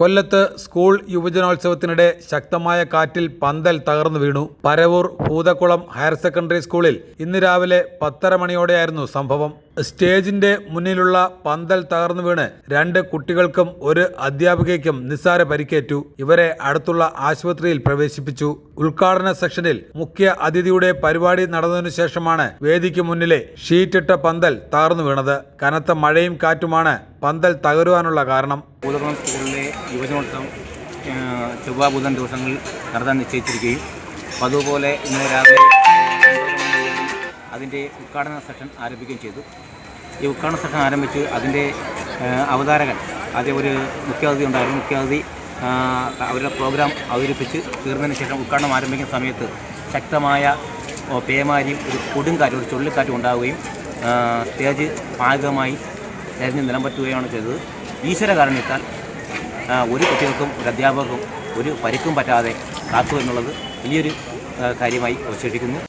കൊല്ലത്ത് സ്കൂൾ യുവജനോത്സവത്തിനിടെ ശക്തമായ കാറ്റിൽ പന്തൽ തകർന്നു വീണു. പരവൂർ ഭൂതക്കുളം ഹയർ സെക്കൻഡറി സ്കൂളിൽ ഇന്ന് രാവിലെ പത്തര മണിയോടെയായിരുന്നു സംഭവം. സ്റ്റേജിന്റെ മുന്നിലുള്ള പന്തൽ തകർന്നു വീണ് രണ്ട് കുട്ടികൾക്കും ഒരു അധ്യാപികയ്ക്കും നിസ്സാര പരിക്കേറ്റു. ഇവരെ അടുത്തുള്ള ആശുപത്രിയിൽ പ്രവേശിപ്പിച്ചു. ഉദ്ഘാടന സെക്ഷനിൽ മുഖ്യ അതിഥിയുടെ പരിപാടി നടന്നതിനു ശേഷമാണ് വേദിക്ക് മുന്നിലെ ഷീറ്റിട്ട പന്തൽ തകർന്നു വീണത്. കനത്ത മഴയും കാറ്റുമാണ് പന്തൽ തകരുവാനുള്ള കാരണം. ചൊവ്വാ ബുധൻ ദിവസങ്ങളിൽ നടത്താൻ നിശ്ചയിച്ചിരിക്കുകയും അതുപോലെ ഇന്ന് രാവിലെ അതിന്റെ ഉദ്ഘാടന സെഷൻ ആരംഭിക്കുകയും ചെയ്തു. ഈ ഉദ്ഘാടന സെഷൻ ആരംഭിച്ച് അതിന്റെ അവതാരകൻ അതേ ഒരു മുഖ്യാതിഥി ഉണ്ടായിരുന്നു. മുഖ്യാതിഥി അവരുടെ പ്രോഗ്രാം അവതരിപ്പിച്ച് തീർന്നതിന് ശേഷം ഉദ്ഘാടനം ആരംഭിക്കുന്ന സമയത്ത് ശക്തമായ പേമാരിയും ഒരു കൊടുങ്കാറ്റും ഒരു ചുള്ളിക്കാറ്റും ഉണ്ടാവുകയും സ്റ്റേജ് ഭാഗികമായി തെരഞ്ഞ് നിലം പറ്റുകയാണ് ചെയ്തത്. ഈശ്വര കാരണത്താൽ ഒരു കുട്ടികൾക്കും ഒരു അധ്യാപകർക്കും ഒരു പരിക്കും പറ്റാതെ കാത്തു എന്നുള്ളത് വലിയൊരു കാര്യമായി അവശേഷിക്കുന്നു.